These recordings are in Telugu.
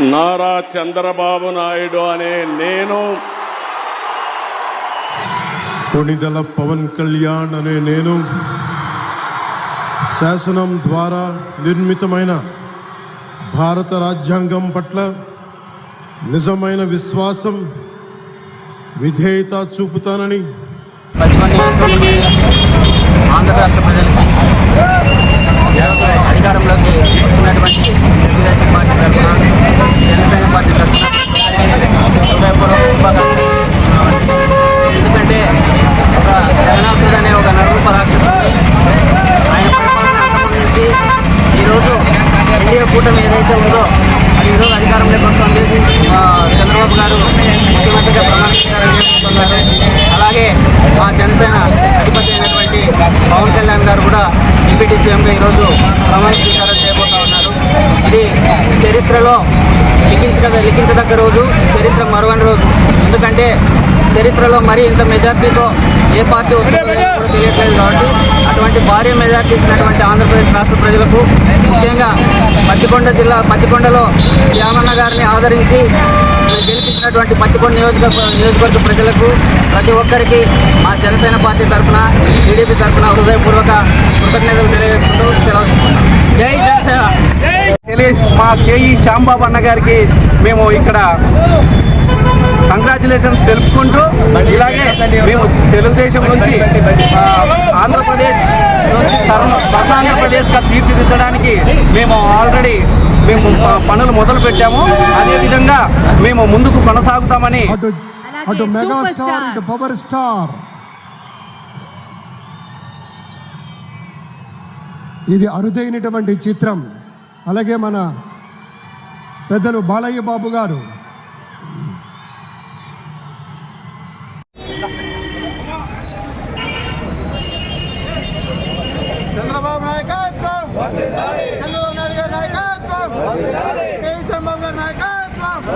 నారా చంద్రబాబు నాయుడు అనే నేను. కొణిదల పవన్ కళ్యాణ్ అనే నేను. శాసనం ద్వారా నిర్మితమైన భారత రాజ్యాంగం పట్ల నిజమైన విశ్వాసం విధేయత చూపుతానని. ఆంధ్ర రాష్ట్ర ప్రజలకి ఈరోజు అధికారంలోకి వస్తున్నటువంటి తెలుగుదేశం పార్టీ తరఫున జనసేన పార్టీ తరఫున హృదయపూర్వక శుభాకాంక్షలు చెప్తున్నామండి. ఎందుకంటే ఒక జగన్నాథుడు అనే ఒక నలుగురు రాక్షసుని ఆయన పరిపాలన ఈరోజు ఎన్డీఏ కూటమి ఏదైతే ఉందో అది ఈరోజు అధికారంలోకి వస్తుంది. చంద్రబాబు గారు ముఖ్యమంత్రిగా ప్రమాణ స్వీకారం చేసుకుంటున్నారు అలాగే మా జనసేన అధిపతి అయినటువంటి పవన్ కళ్యాణ్ గారు కూడా డిప్యూటీ సీఎంగా ఈరోజు ప్రమాణ స్వీకారం చేయబోతా ఉన్నారు. ఇది చరిత్రలో లిఖించక లిఖించదగ్గ రోజు చరిత్ర మరవని రోజు. ఎందుకంటే చరిత్రలో మరీ ఇంత మెజార్టీతో ఏ పార్టీ వస్తుందో అటువంటి భారీ మెజార్టీ ఇచ్చినటువంటి ఆంధ్రప్రదేశ్ రాష్ట్ర ప్రజలకు ముఖ్యంగా పత్తికొండ జిల్లా పత్తికొండలో శ్యామన్న గారిని ఆదరించి గెలిపించినటువంటి పత్తికొండ నియోజకవర్గ నియోజకవర్గ ప్రజలకు ప్రతి ఒక్కరికి మా జనసేన పార్టీ తరఫున టీడీపీ తరఫున హృదయపూర్వక కృతజ్ఞతలు తెలియజేస్తూ సెలవు జై జనసేన! మా కేఈ శ్యాంబాబు అన్న గారికి మేము ఇక్కడ కంగ్రాచులేషన్స్ తెలుపుకుంటూ ఇలాగే మేము తెలుగుదేశం నుంచి ఆంధ్రప్రదేశ్ స్వర్ణ స్వర్ణ ఆంధ్రప్రదేశ్గా తీర్చిదిద్దడానికి మేము ఆల్రెడీ మేము ప- పనులు మొదలు పెట్టాము అదేవిధంగా మేము ముందుకు కొనసాగుతామని అటు మెగాస్టార్. ఇటు పవర్ స్టార్. ఇది అరుదైనటువంటి చిత్రం. అలాగే మన పెద్దలు బాలయ్య బాబు గారు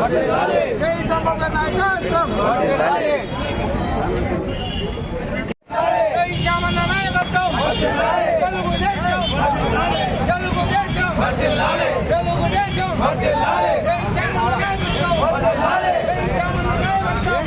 జై సమగ్ర నాయకత్వం జై శ్యామన్న నాయకత్వం తెలుగుదేశం తెలుగుదేశం తెలుగుదేశం జై శ్యామన్న నాయకత్వం జై శ్యామన్న నాయకత్వం